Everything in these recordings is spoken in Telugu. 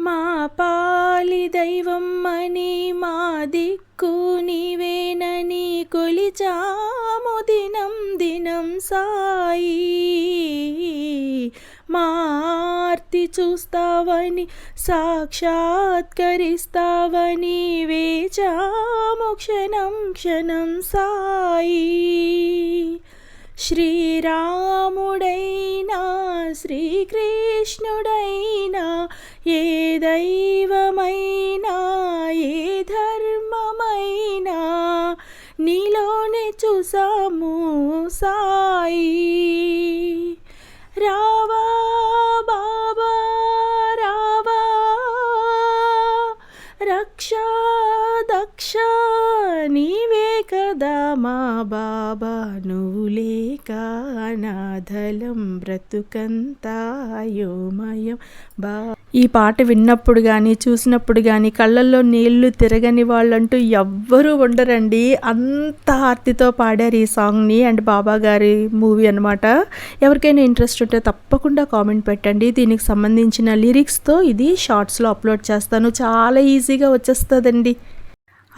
మా పాలి దైవం అని మా దిక్కు నీవేనని కొలిచాము దినం దినం సాయి. మార్తి చూస్తావని సాక్షాత్కరిస్తావని వేచాము క్షణం క్షణం సాయి. శ్రీరాముడైనా శ్రీకృష్ణుడైనా దైవమైనా ఏ ధర్మమైనా నీలోనే చూసాము సాయి. రావా బాబా రావా రక్ష దక్ష నీవే కదా మా బాబా నువ్వు లేక అనాథలం బ్రతుకంతాయోమయం బా ఈ పాట విన్నప్పుడు కానీ చూసినప్పుడు కానీ కళ్ళల్లో నీళ్ళు తిరగని వాళ్ళంటూ ఎవ్వరూ ఉండరండి. అంత ఆర్తితో పాడారు ఈ సాంగ్ని అండ్ బాబా గారి మూవీ అనమాట ఎవరికైనా ఇంట్రెస్ట్ ఉంటే తప్పకుండా కామెంట్ పెట్టండి. దీనికి సంబంధించిన లిరిక్స్తో ఇది షార్ట్స్లో అప్లోడ్ చేస్తాను. చాలా ఈజీగా వచ్చేస్తుందండి.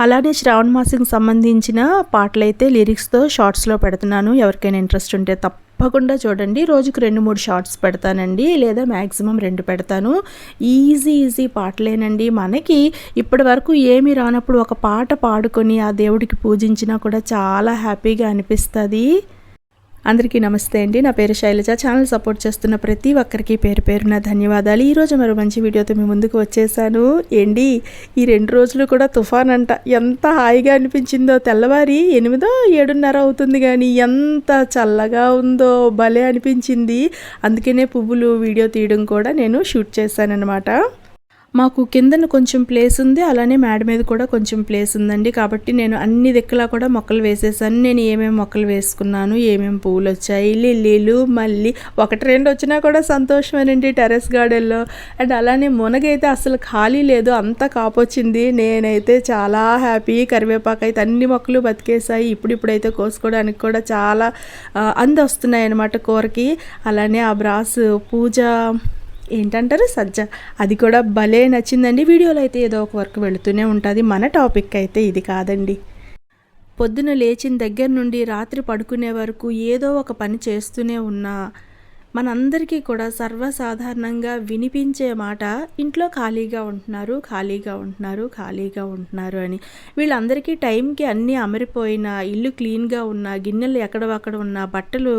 అలానే శ్రావణ మాసంకి సంబంధించిన పాటలైతే లిరిక్స్తో షార్ట్స్లో పెడుతున్నాను. ఎవరికైనా ఇంట్రెస్ట్ ఉంటే తప్పకుండా చూడండి. రోజుకు రెండు మూడు షార్ట్స్ పెడతానండి. లేదా మ్యాక్సిమం రెండు పెడతాను. ఈజీ ఈజీ పాటలేనండి. మనకి ఇప్పటి వరకు ఏమి రానప్పుడు ఒక పాట పాడుకొని ఆ దేవుడికి పూజించినా కూడా చాలా హ్యాపీగా అనిపిస్తుంది. అందరికీ నమస్తే అండి. నా పేరు శైలజ. ఛానల్ సపోర్ట్ చేస్తున్న ప్రతి ఒక్కరికి పేరు పేరున ధన్యవాదాలు. ఈరోజు మరో మంచి వీడియోతో మీ ముందుకు వచ్చేసాను. ఏంటి ఈ రెండు రోజులు కూడా తుఫాన్ అంట ఎంత హాయిగా అనిపించిందో తెల్లవారి ఎనిమిదో ఏడున్నర అవుతుంది కానీ ఎంత చల్లగా ఉందో భలే అనిపించింది. అందుకనే పువ్వులు వీడియో తీయడం కూడా నేను షూట్ చేశానన్నమాట. మాకు కిందన కొంచెం ప్లేస్ ఉంది అలానే మేడ మీద కూడా కొంచెం ప్లేస్ ఉందండి. కాబట్టి నేను అన్ని దిక్కులా కూడా మొక్కలు వేసేసాను. నేను ఏమేమి మొక్కలు వేసుకున్నాను ఏమేమి పువ్వులు వచ్చాయి లిల్లీలు మళ్ళీ ఒకటి రెండు వచ్చినా కూడా సంతోషమేనండి టెరెస్ గార్డెన్లో అండ్ అలానే మునగైతే అసలు ఖాళీ లేదు అంతా కాపొచ్చింది నేనైతే చాలా హ్యాపీ కరివేపాకు అయితే అన్ని మొక్కలు బతికేసాయి. ఇప్పుడు ఇప్పుడైతే కోసుకోవడానికి కూడా చాలా ఆ, అంది వస్తున్నాయి అన్నమాట కూరకి. అలానే ఆ బ్రాస్ పూజ ఏంటంటారు సజ్జ? అది కూడా భలే నచ్చిందండి. వీడియోలో అయితే ఏదో ఒక వర్క్ వెళుతూనే ఉంటుంది. మన టాపిక్ అయితే ఇది కాదండి. పొద్దున లేచిన దగ్గర నుండి రాత్రి పడుకునే వరకు ఏదో ఒక పని చేస్తూనే ఉన్నా మనందరికీ కూడా సర్వసాధారణంగా వినిపించే మాట ఇంట్లో ఖాళీగా ఉంటున్నారు ఖాళీగా ఉంటున్నారు ఖాళీగా ఉంటున్నారు అని. వీళ్ళందరికీ టైంకి అన్నీ అమరిపోయిన ఇల్లు క్లీన్గా ఉన్న గిన్నెలు ఎక్కడవక్కడ ఉన్న బట్టలు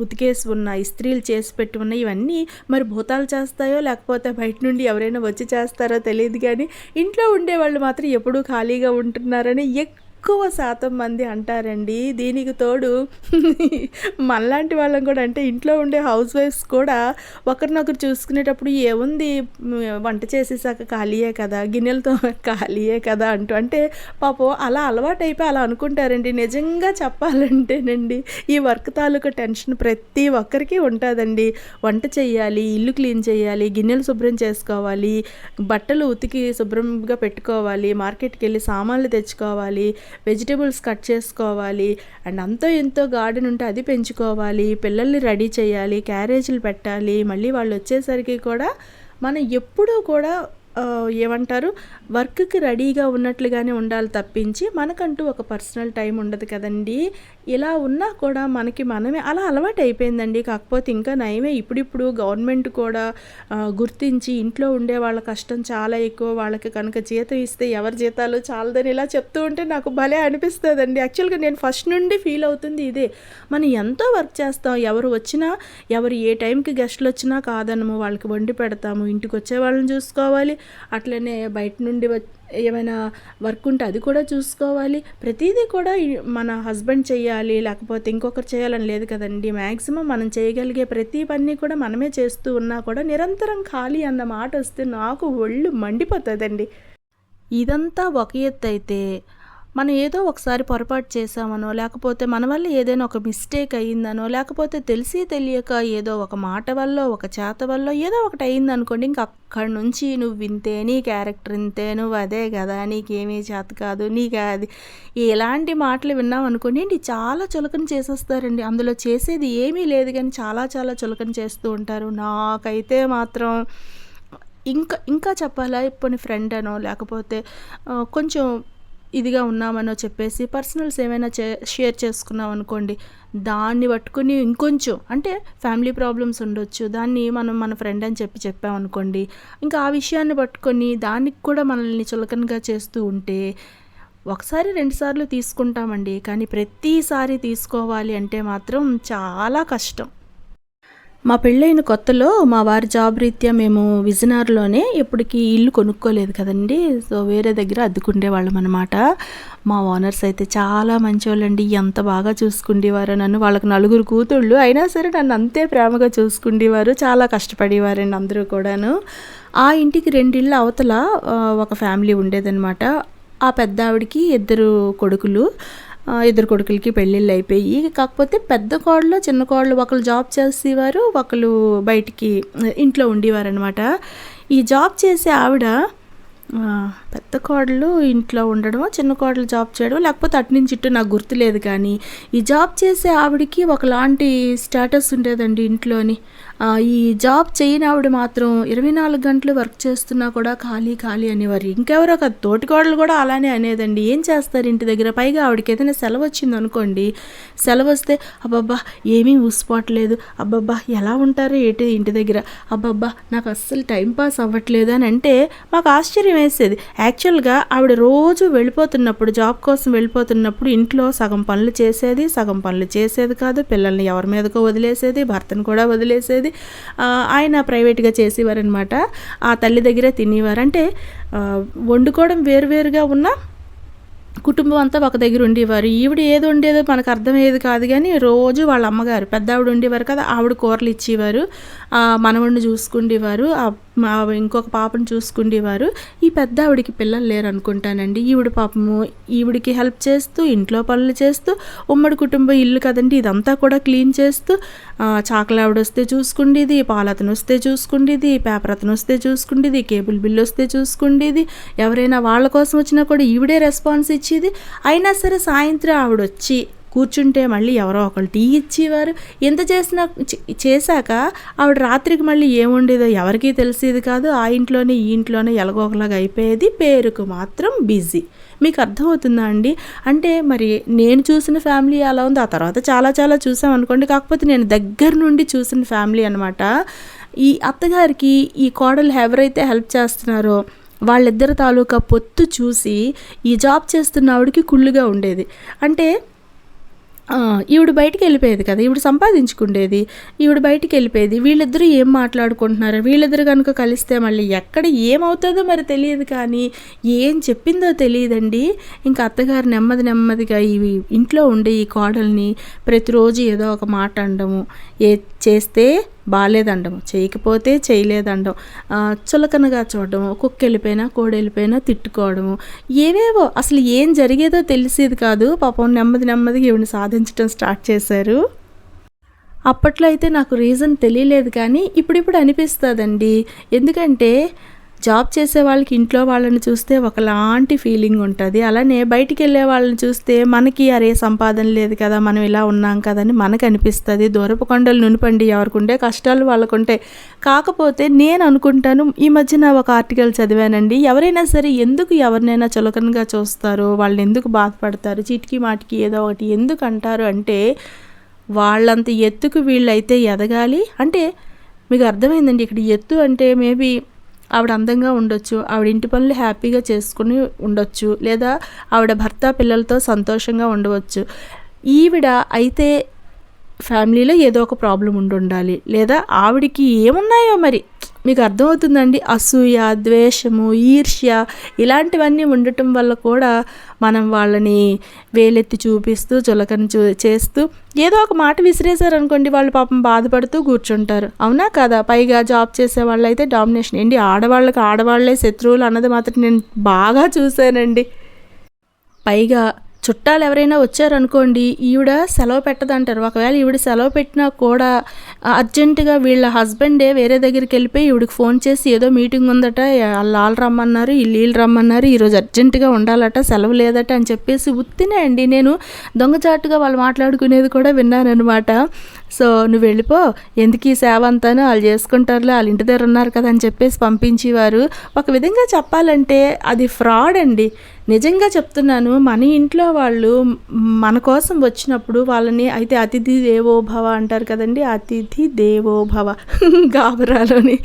ఉతికేసి ఉన్న ఇస్త్రీలు చేసి పెట్టి ఉన్న ఇవన్నీ మరి భూతాలు చేస్తాయో లేకపోతే బయట నుండి ఎవరైనా వచ్చి చేస్తారో తెలియదు కానీ ఇంట్లో ఉండే వాళ్ళు మాత్రం ఎప్పుడూ ఖాళీగా ఉంటున్నారని ఎక్కువ ఎక్కువ శాతం మంది అంటారండి. దీనికి తోడు మనలాంటి వాళ్ళం కూడా అంటే ఇంట్లో ఉండే హౌస్ వైఫ్స్ కూడా ఒకరినొకరు చూసుకునేటప్పుడు ఏముంది వంట చేసేసాక ఖాళీయే కదా? గిన్నెలతో ఖాళీయే కదా? అంటూ అంటే పాపం అలా అలవాటు అయిపోయి అలా అనుకుంటారండి. నిజంగా చెప్పాలంటేనండి ఈ వర్క్ తాలూకా టెన్షన్ ప్రతి ఒక్కరికి ఉంటుందండి. వంట చేయాలి ఇల్లు క్లీన్ చేయాలి గిన్నెలు శుభ్రం చేసుకోవాలి బట్టలు ఉతికి శుభ్రంగా పెట్టుకోవాలి మార్కెట్కి వెళ్ళి సామాన్లు తెచ్చుకోవాలి వెజిటేబుల్స్ కట్ చేసుకోవాలి అండ్ అంతో ఎంతో గార్డెన్ ఉంటే అది పెంచుకోవాలి పిల్లల్ని రెడీ చేయాలి క్యారేజీలు పెట్టాలి మళ్ళీ వాళ్ళు వచ్చేసరికి కూడా మనం ఎప్పుడూ కూడా ఏమంటారు? వర్క్కి రెడీగా ఉన్నట్లుగానే ఉండాలి తప్పించి మనకంటూ ఒక పర్సనల్ టైం ఉండదు కదండి. ఇలా ఉన్నా కూడా మనకి మనమే అలా అలవాటు అయిపోయిందండి. కాకపోతే ఇంకా నయమే ఇప్పుడిప్పుడు గవర్నమెంట్ కూడా గుర్తించి ఇంట్లో ఉండే వాళ్ళ కష్టం చాలా ఎక్కువ. వాళ్ళకి కనుక జీతం ఇస్తే ఎవరి జీతాలు చాలదని ఇలా చెప్తూ ఉంటే నాకు భలే అనిపిస్తుందండి. యాక్చువల్గా నేను ఫస్ట్ నుండి ఫీల్ అవుతుంది ఇదే. మనం ఎంతో వర్క్ చేస్తాం. ఎవరు వచ్చినా ఎవరు ఏ టైంకి గెస్ట్లు వచ్చినా కాదనము. వాళ్ళకి వండి పెడతాము. ఇంటికి వచ్చే వాళ్ళని చూసుకోవాలి. అట్లనే బయట నుండి వ- ఏమైనా వర్క్ ఉంటే అది కూడా చూసుకోవాలి. ప్రతిదీ కూడా మన హస్బెండ్ చేయాలి లేకపోతే ఇంకొకరు చేయాలని లేదు కదండి. మ్యాక్సిమం మనం చేయగలిగే ప్రతి పని కూడా మనమే చేస్తూ ఉన్నా కూడా నిరంతరం ఖాళీ అన్న మాట వస్తే నాకు ఒళ్ళు మండిపోతుందండి. ఇదంతా ఒక ఎత్తు అయితే మనం ఏదో ఒకసారి పొరపాటు చేశామనో లేకపోతే మన వల్ల ఏదైనా ఒక మిస్టేక్ అయ్యిందనో లేకపోతే తెలిసి తెలియక ఏదో ఒక మాట వల్ల ఒక చేత వల్ల ఏదో ఒకటి అయ్యిందనుకోండి ఇంక అక్కడి నుంచి నువ్వు వింతే నీ క్యారెక్టర్ ఇంతే నువ్వు అదే కదా నీకేమీ చేత కాదు నీకు అది. ఎలాంటి మాటలు విన్నాం అనుకోండి చాలా చులకన చేసేస్తారండి. అందులో చేసేది ఏమీ లేదు కానీ చాలా చాలా చులకన చేస్తూ ఉంటారు. నాకైతే మాత్రం ఇంకా ఇంకా చెప్పాలా? ఇప్పుడు ఫ్రెండ్ అనో లేకపోతే కొంచెం ఇదిగా ఉన్నామనో చెప్పేసి పర్సనల్స్ ఏమైనా చే షేర్ చేసుకున్నాం అనుకోండి దాన్ని పట్టుకుని ఇంకొంచెం అంటే ఫ్యామిలీ ప్రాబ్లమ్స్ ఉండొచ్చు దాన్ని మనం మన ఫ్రెండ్ అని చెప్పి చెప్పామనుకోండి ఇంకా ఆ విషయాన్ని పట్టుకొని దానికి కూడా మనల్ని చులకనగా చేస్తూ ఉంటే ఒకసారి రెండుసార్లు తీసుకుంటామండి కానీ ప్రతిసారి తీసుకోవాలి అంటే మాత్రం చాలా కష్టం. మా పెళ్ళైన కొత్తలో మా వారి జాబ్ రీత్యా మేము విజయనగరంలోనే ఇప్పటికి ఇల్లు కొనుక్కోలేదు కదండి. సో వేరే దగ్గర అద్దుకుండేవాళ్ళం అనమాట మా ఓనర్స్ అయితే చాలా మంచివాళ్ళండి ఎంత బాగా చూసుకుండేవారు నన్ను. వాళ్ళకి నలుగురు కూతుళ్ళు. అయినా సరే నన్ను అంతే ప్రేమగా చూసుకుండేవారు. చాలా కష్టపడేవారండి అందరూ కూడాను. ఆ ఇంటికి రెండిళ్ళు అవతల ఒక ఫ్యామిలీ ఉండేదన్నమాట. ఆ పెద్ద ఆవిడకి ఇద్దరు కొడుకులు. ఇద్దరు కొడుకులకి పెళ్ళిళ్ళు అయిపోయి కాకపోతే పెద్ద కోడలు చిన్న కోడలు ఒకళ్ళు జాబ్ చేసేవారు ఒకళ్ళు బయటికి ఇంట్లో ఉండేవారు అనమాట ఈ జాబ్ చేసే ఆవిడ పెద్ద కోడలు ఇంట్లో ఉండడం చిన్న కోడలు జాబ్ చేయడం లేకపోతే అటు నుంచి ఇటు నాకు గుర్తులేదు కానీ ఈ జాబ్ చేసే ఆవిడకి ఒకలాంటి స్టేటస్ ఉండేదండి ఇంట్లోని. ఈ జాబ్ చేయని ఆవిడ మాత్రం ఇరవై నాలుగు గంటలు వర్క్ చేస్తున్నా కూడా ఖాళీ ఖాళీ అనేవారు. ఇంకెవరో ఒక తోటికోడలు కూడా అలానే అనేదండి. ఏం చేస్తారు ఇంటి దగ్గర? పైగా ఆవిడకి ఏదైనా సెలవు వచ్చింది అనుకోండి. సెలవు వస్తే అబ్బబ్బా ఏమీ ఊసిపోవట్లేదు అబ్బబ్బా ఎలా ఉంటారో ఏంటి ఇంటి దగ్గర? అబ్బబ్బా నాకు అస్సలు టైం పాస్ అవ్వట్లేదు అని అంటే మాకు ఆశ్చర్యం వేసేది. యాక్చువల్గా ఆవిడ రోజు వెళ్ళిపోతున్నప్పుడు జాబ్ కోసం వెళ్ళిపోతున్నప్పుడు ఇంట్లో సగం పనులు చేసేది సగం పనులు చేసేది కాదు. పిల్లల్ని ఎవరి మీదకో వదిలేసేది భర్తను కూడా వదిలేసేది. ఆయన ప్రైవేట్గా చేసేవారనమాట ఆ తల్లి దగ్గరే తినేవారు. అంటే వండుకోవడం వేరువేరుగా ఉన్నా కుటుంబం అంతా ఒక దగ్గర ఉండేవారు. ఈవిడ ఏది ఉండేదో మనకు అర్థమయ్యేది కాదు కానీ రోజు వాళ్ళ అమ్మగారు పెద్ద ఆవిడ ఉండేవారు కదా ఆవిడ కూరలు ఇచ్చేవారు. మనవడిని చూసుకుండేవారు. ఇంకొక పాపను చూసుకుండేవారు. ఈ పెద్ద ఆవిడకి పిల్లలు లేరు అనుకుంటానండి ఈవిడ పాపము ఈవిడికి హెల్ప్ చేస్తూ ఇంట్లో పనులు చేస్తూ ఉమ్మడి కుటుంబం ఇల్లు కదండి ఇదంతా కూడా క్లీన్ చేస్తూ చాకలావిడ వస్తే చూసుకుండేది పాలతను వస్తే చూసుకుండేది పేపర్ అతను వస్తే చూసుకుండేది కేబుల్ బిల్ వస్తే చూసుకుండేది ఎవరైనా వాళ్ళ కోసం వచ్చినా కూడా ఈవిడే రెస్పాన్స్ ఇచ్చేది. అయినా సరే సాయంత్రం ఆవిడ వచ్చి కూర్చుంటే మళ్ళీ ఎవరో ఒకళ్ళు టీ ఇచ్చేవారు. ఎంత చేసినా చే- చేశాక ఆవిడ రాత్రికి మళ్ళీ ఏముండేదో ఎవరికీ తెలిసేది కాదు. ఆ ఇంట్లోనే ఈ ఇంట్లోనే ఎలాగోకలాగా అయిపోయేది. పేరుకు మాత్రం బిజీ. మీకు అర్థమవుతుందా అండి? అంటే మరి నేను చూసిన ఫ్యామిలీ అలా ఉంది ఆ తర్వాత చాలా చాలా చూసాం అనుకోండి. కాకపోతే నేను దగ్గర నుండి చూసిన ఫ్యామిలీ అనమాట ఈ అత్తగారికి ఈ కోడలు ఎవరైతే హెల్ప్ చేస్తున్నారో వాళ్ళిద్దరి తాలూకా పొత్తు చూసి ఈ జాబ్ చేస్తున్న ఆవిడకి కుళ్ళుగా ఉండేది. అంటే ఈవిడ బయటికి వెళ్ళిపోయేది కదా ఈవిడ సంపాదించుకుండేది ఈవిడ బయటికి వెళ్ళిపోయేది వీళ్ళిద్దరూ ఏం మాట్లాడుకుంటున్నారు వీళ్ళిద్దరు కనుక కలిస్తే మళ్ళీ ఎక్కడ ఏమవుతుందో మరి తెలియదు కానీ ఏం చెప్పిందో తెలియదండి. ఇంకా అత్తగారు నెమ్మది నెమ్మదిగా ఇవి ఇంట్లో ఉండే ఈ కోడల్ని ప్రతిరోజు ఏదో ఒక మాట అనడము ఏ చేస్తే బాగాలేదండము చేయకపోతే చేయలేదండం చులకనగా చూడడం కుక్క వెళ్ళిపోయినా కోడి వెళ్ళిపోయినా తిట్టుకోవడము ఏవేవో అసలు ఏం జరిగేదో తెలిసేది కాదు. పాపం నెమ్మది నెమ్మదిగా ఈవిని సాధించడం స్టార్ట్ చేశారు. అప్పట్లో అయితే నాకు రీజన్ తెలియలేదు కానీ ఇప్పుడిప్పుడు అనిపిస్తుందండి. ఎందుకంటే జాబ్ చేసే వాళ్ళకి ఇంట్లో వాళ్ళని చూస్తే ఒకలాంటి ఫీలింగ్ ఉంటుంది. అలానే బయటికి వెళ్ళే వాళ్ళని చూస్తే మనకి అరే సంపాదన లేదు కదా మనం ఇలా ఉన్నాం కదా అని మనకు అనిపిస్తుంది దూరపు కొండలు నునిపండి ఎవరికి ఉండే కష్టాలు వాళ్ళకు ఉంటాయి కాకపోతే నేను అనుకుంటాను ఈ మధ్యన ఒక ఆర్టికల్ చదివానండి. ఎవరైనా సరే ఎందుకు ఎవరినైనా చులకనగా చూస్తారు వాళ్ళని ఎందుకు బాధపడతారు చిటికి మాటికి ఏదో ఒకటి ఎందుకు అంటారు అంటే వాళ్ళంత ఎత్తుకు వీళ్ళైతే ఎదగాలి. అంటే మీకు అర్థమైందండి ఇక్కడ ఎత్తు అంటే మేబీ ఆవిడ అందంగా ఉండొచ్చు ఆవిడ ఇంటి పనులు హ్యాపీగా చేసుకుని ఉండొచ్చు లేదా ఆవిడ భర్త పిల్లలతో సంతోషంగా ఉండవచ్చు. ఈవిడ అయితే ఫ్యామిలీలో ఏదో ఒక ప్రాబ్లం ఉండి ఉండాలి లేదా ఆవిడికి ఏమున్నాయో మరి? మీకు అర్థమవుతుందండి? అసూయ ద్వేషము ఈర్ష్య ఇలాంటివన్నీ ఉండటం వల్ల కూడా మనం వాళ్ళని వేలెత్తి చూపిస్తూ చులకన చూ చేస్తూ ఏదో ఒక మాట విసిరేశారనుకోండి వాళ్ళు పాపం బాధపడుతూ కూర్చుంటారు. అవునా కదా? పైగా జాబ్ చేసే వాళ్ళైతే డామినేషన్ ఏంటి? ఆడవాళ్ళకి ఆడవాళ్ళే శత్రువులు అన్నది మాత్రం నేను బాగా చూశానండి. పైగా చుట్టాలు ఎవరైనా వచ్చారనుకోండి ఈవిడ సెలవు పెట్టదంటారు. ఒకవేళ ఈవిడ సెలవు పెట్టినా కూడా అర్జెంటుగా వీళ్ళ హస్బెండే వేరే దగ్గరికి వెళ్ళిపోయి ఈవిడికి ఫోన్ చేసి ఏదో మీటింగ్ ఉందట వాళ్ళు వాళ్ళు రమ్మన్నారు వీళ్ళు వీళ్ళు రమ్మన్నారు ఈరోజు అర్జెంటుగా ఉండాలట సెలవు లేదట అని చెప్పేసి ఉత్తినే అండి. నేను దొంగచాటుగా వాళ్ళు మాట్లాడుకునేది కూడా విన్నానమాట సో నువ్వు వెళ్ళిపో ఎందుకు ఈ సేవ అంతాను? వాళ్ళు చేసుకుంటారులే వాళ్ళ ఇంటి దగ్గర ఉన్నారు కదా అని చెప్పేసి పంపించేవారు. ఒక విధంగా చెప్పాలంటే అది ఫ్రాడ్ అండి. నిజంగా చెప్తున్నాను మన ఇంట్లో వాళ్ళు మన కోసం వచ్చినప్పుడు వాళ్ళని అయితే అతిథి దేవోభవ అంటారు కదండి అతిథి దేవోభవ గాబరాలోని.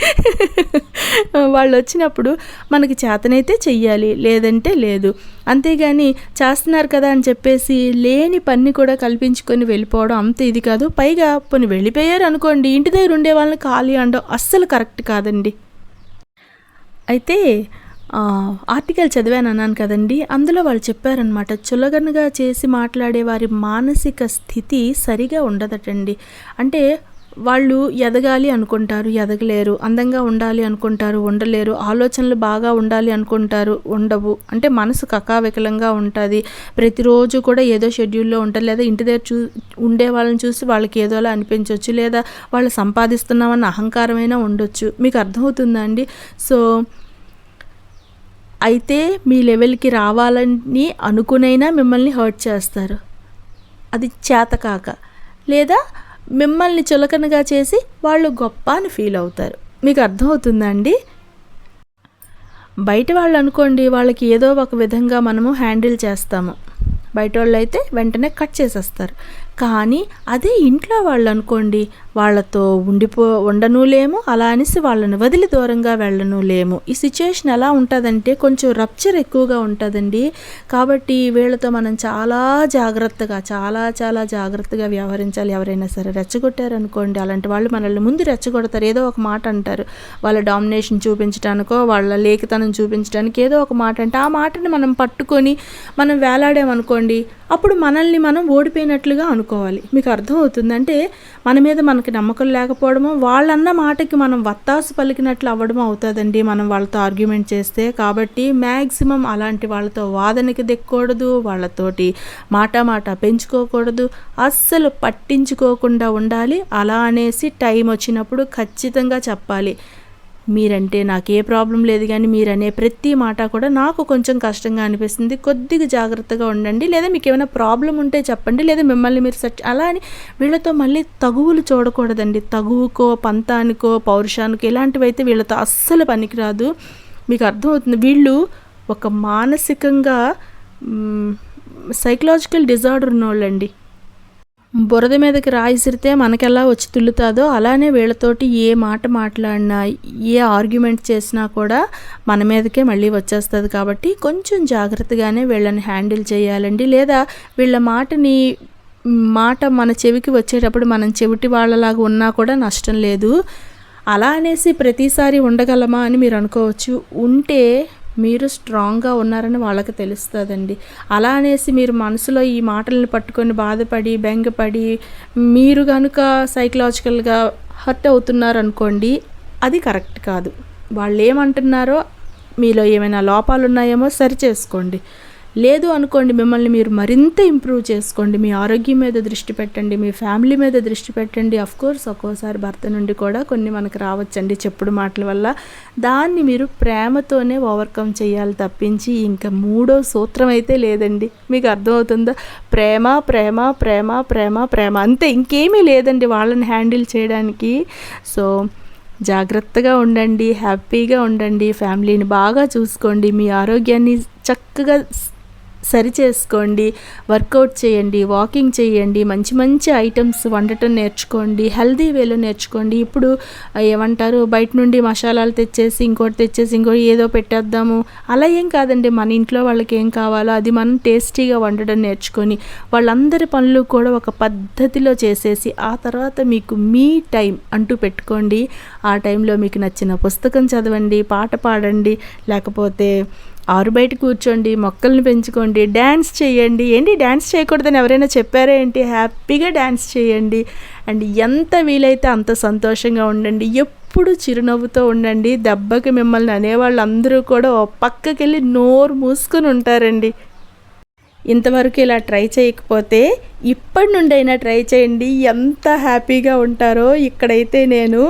వాళ్ళు వచ్చినప్పుడు మనకి చేతనైతే చెయ్యాలి లేదంటే లేదు. అంతేగాని చేస్తున్నారు కదా అని చెప్పేసి లేని పని కూడా కల్పించుకొని వెళ్ళిపోవడం అంత ఇది కాదు. పైగా కొన్ని వెళ్ళిపోయారు అనుకోండి ఇంటి దగ్గర ఉండే వాళ్ళని ఖాళీ అనడం అస్సలు కరెక్ట్ కాదండి. అయితే ఆర్టికల్ చదివాను అన్నాను కదండి. అందులో వాళ్ళు చెప్పారనమాట చులగనగా చేసి మాట్లాడే వారి మానసిక స్థితి సరిగా ఉండదటండి. అంటే వాళ్ళు ఎదగాలి అనుకుంటారు ఎదగలేరు అందంగా ఉండాలి అనుకుంటారు ఉండలేరు ఆలోచనలు బాగా ఉండాలి అనుకుంటారు ఉండవు. అంటే మనసు కకావికలంగా ఉంటుంది. ప్రతిరోజు కూడా ఏదో షెడ్యూల్లో ఉంటారు లేదా ఇంటి దగ్గర చూ ఉండే వాళ్ళని చూసి వాళ్ళకి ఏదోలా అనిపించవచ్చు లేదా వాళ్ళు సంపాదిస్తున్నామన్న అహంకారమైనా ఉండొచ్చు. మీకు అర్థమవుతుందా అండి? సో అయితే మీ లెవెల్కి రావాలని అనుకునైనా మిమ్మల్ని హర్ట్ చేస్తారు. అది చేతకాక లేదా మిమ్మల్ని చులకనగా చేసి వాళ్ళు గొప్ప అని ఫీల్ అవుతారు. మీకు అర్థమవుతుందా అండి? బయట వాళ్ళు అనుకోండి వాళ్ళకి ఏదో ఒక విధంగా మనము హ్యాండిల్ చేస్తాము. బయట వాళ్ళు అయితే వెంటనే కట్ చేసేస్తారు. కానీ అదే ఇంట్లో వాళ్ళు అనుకోండి వాళ్ళతో ఉండిపో ఉండను లేము అలా అనేసి వాళ్ళని వదిలి దూరంగా వెళ్ళను లేము ఈ సిచ్యుయేషన్ ఎలా ఉంటుందంటే కొంచెం రప్చర్ ఎక్కువగా ఉంటుందండి. కాబట్టి వీళ్ళతో మనం చాలా జాగ్రత్తగా చాలా చాలా జాగ్రత్తగా వ్యవహరించాలి. ఎవరైనా సరే రెచ్చగొట్టారనుకోండి అలాంటి వాళ్ళు మనల్ని ముందు రెచ్చగొడతారు. ఏదో ఒక మాట అంటారు. వాళ్ళ డామినేషన్ చూపించడానికో వాళ్ళ లేఖతనం చూపించడానికి ఏదో ఒక మాట అంటే ఆ మాటని మనం పట్టుకొని మనం వేలాడామనుకోండి అప్పుడు మనల్ని మనం ఓడిపోయినట్లుగా అనుకో అనుకోవాలి మీకు అర్థం అవుతుందంటే మన మీద మనకి నమ్మకం లేకపోవడము వాళ్ళన్న మాటకి మనం వత్తాసు పలికినట్లు అవ్వడం అవుతుందండి. మనం వాళ్ళతో ఆర్గ్యుమెంట్ చేస్తే కాబట్టి మ్యాక్సిమం అలాంటి వాళ్ళతో వాదనకి దిక్కకూడదు వాళ్ళతోటి మాట మాట పెంచుకోకూడదు. అస్సలు పట్టించుకోకుండా ఉండాలి. అలా అనేసి టైం వచ్చినప్పుడు ఖచ్చితంగా చెప్పాలి. మీరంటే నాకు ఏ ప్రాబ్లం లేదు కానీ మీరనే ప్రతి మాట కూడా నాకు కొంచెం కష్టంగా అనిపిస్తుంది. కొద్దిగా జాగ్రత్తగా ఉండండి. లేదా మీకు ఏమైనా ప్రాబ్లం ఉంటే చెప్పండి. లేదా మిమ్మల్ని మీరు సెట్ అలా అని వీళ్ళతో మళ్ళీ తగువులు చూడకూడదండి. తగువుకో పంతానికో పౌరుషానికో ఇలాంటివి అయితే వీళ్ళతో అస్సలు పనికిరాదు. మీకు అర్థమవుతుంది. వీళ్ళు ఒక మానసికంగా సైకలాజికల్ డిజార్డర్ ఉన్నోళ్ళండి. బురద మీదకి రాయిసిరితే మనకెలా వచ్చి తుల్లుతాదో అలానే వీళ్ళతోటి ఏ మాట మాట్లాడినా ఏ ఆర్గ్యుమెంట్ చేసినా కూడా మన మీదకే మళ్ళీ వచ్చేస్తుంది కాబట్టి కొంచెం జాగ్రత్తగానే వీళ్ళని హ్యాండిల్ చేయాలండి. లేదా వీళ్ళ మాటని మాట మన చెవికి వచ్చేటప్పుడు మనం చెవిటి వాళ్ళలాగా ఉన్నా కూడా నష్టం లేదు. అలా అనేసి ప్రతిసారి ఉండగలమా అని మీరు అనుకోవచ్చు. ఉంటే మీరు స్ట్రాంగ్గా ఉన్నారని వాళ్ళకి తెలుస్తుందండి. అలా అనేసి మీరు మనసులో ఈ మాటలను పట్టుకొని బాధపడి బెంగపడి మీరు కనుక సైకలాజికల్గా హర్ట్ అవుతున్నారు అనుకోండి అది కరెక్ట్ కాదు. వాళ్ళు ఏమంటున్నారో మీలో ఏమైనా లోపాలు ఉన్నాయేమో సరి చేసుకోండి. లేదు అనుకోండి మిమ్మల్ని మీరు మరింత ఇంప్రూవ్ చేసుకోండి. మీ ఆరోగ్యం మీద దృష్టి పెట్టండి మీ ఫ్యామిలీ మీద దృష్టి పెట్టండి. అఫ్ కోర్స్ ఒక్కోసారి భర్త నుండి కూడా కొన్ని మనకు రావచ్చండి చెప్పుడు మాటల వల్ల. దాన్ని మీరు ప్రేమతోనే ఓవర్కమ్ చేయాలి తప్పించి ఇంకా మూడో సూత్రం అయితే లేదండి. మీకు అర్థమవుతుందా? ప్రేమ ప్రేమ ప్రేమ ప్రేమ ప్రేమ. అంతే ఇంకేమీ లేదండి వాళ్ళని హ్యాండిల్ చేయడానికి. సో జాగ్రత్తగా ఉండండి హ్యాపీగా ఉండండి. ఫ్యామిలీని బాగా చూసుకోండి. మీ ఆరోగ్యాన్ని చక్కగా సరి చేసుకోండి వర్కౌట్ చేయండి వాకింగ్ చేయండి మంచి మంచి ఐటమ్స్ వండటం నేర్చుకోండి హెల్దీ వేలో నేర్చుకోండి. ఇప్పుడు ఏమంటారు బయట నుండి మసాలాలు తెచ్చేసి ఇంకోటి తెచ్చేసి ఇంకోటి ఏదో పెట్టేద్దాము. అలా ఏం కాదండి మన ఇంట్లో వాళ్ళకి ఏం కావాలో అది మనం టేస్టీగా వండడం నేర్చుకొని వాళ్ళందరి పనులు కూడా ఒక పద్ధతిలో చేసేసి ఆ తర్వాత మీకు మీ టైం అంటూ పెట్టుకోండి. ఆ టైంలో మీకు నచ్చిన పుస్తకం చదవండి పాట పాడండి లేకపోతే ఆరు బయట కూర్చోండి మొక్కల్ని పెంచుకోండి డ్యాన్స్ చేయండి. ఏంటి డ్యాన్స్ చేయకూడదని ఎవరైనా చెప్పారా ఏంటి? హ్యాపీగా డ్యాన్స్ చేయండి. అండ్ ఎంత వీలైతే అంత సంతోషంగా ఉండండి. ఎప్పుడు చిరునవ్వుతో ఉండండి. దెబ్బకి మిమ్మల్ని అనేవాళ్ళు అందరూ కూడా ఓ పక్కకెళ్ళి నోరు మూసుకొని ఉంటారండి. ఇంతవరకు ఇలా ట్రై చేయకపోతే ఇప్పటి నుండైనా ట్రై చేయండి. ఎంత హ్యాపీగా ఉంటారో ఇక్కడైతే నేను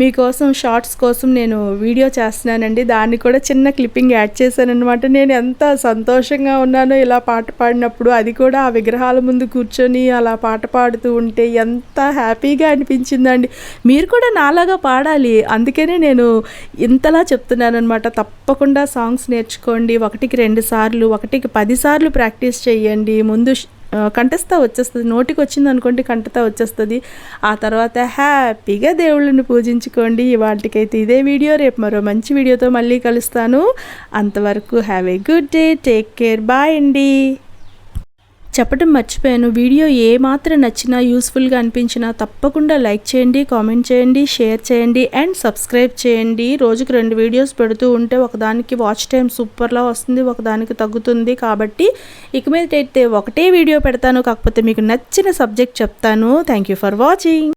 మీకోసం షార్ట్స్ కోసం నేను వీడియో చేస్తున్నానండి. దాన్ని కూడా చిన్న క్లిప్పింగ్ యాడ్ చేశాను అనమాట నేను ఎంత సంతోషంగా ఉన్నానో ఇలా పాట పాడినప్పుడు అది కూడా ఆ విగ్రహాల ముందు కూర్చొని అలా పాట పాడుతూ ఉంటే ఎంత హ్యాపీగా అనిపించిందండి. మీరు కూడా నాలాగా పాడాలి. అందుకనే నేను ఇంతలా చెప్తున్నాను అనమాట తప్పకుండా సాంగ్స్ నేర్చుకోండి. ఒకటికి రెండు సార్లు ఒకటికి పది సార్లు ప్రాక్టీస్ చేయండి. ముందు కంటస్తా వచ్చేస్తుంది. నోటికి వచ్చింది అనుకోండి కంటతా వచ్చేస్తుంది. ఆ తర్వాత హ్యాపీగా దేవుళ్ళని పూజించుకోండి. ఇవాటికైతే ఇదే వీడియో. రేపు మరో మంచి వీడియోతో మళ్ళీ కలుస్తాను. అంతవరకు have a good day. Take care. Bye అండి. చెప్పడం మర్చిపోయాను. వీడియో ఏ మాత్రం నచ్చినా యూస్ఫుల్గా అనిపించినా తప్పకుండా లైక్ చేయండి కామెంట్ చేయండి షేర్ చేయండి అండ్ సబ్స్క్రైబ్ చేయండి. రోజుకి రెండు వీడియోస్ పెడుతూ ఉంటే ఒకదానికి వాచ్ టైం సూపర్లా వస్తుంది ఒకదానికి తగ్గుతుంది కాబట్టి ఇక మీద అయితే ఒకటే వీడియో పెడతాను. కాకపోతే మీకు నచ్చిన సబ్జెక్ట్ చెప్తాను. Thank you for watching.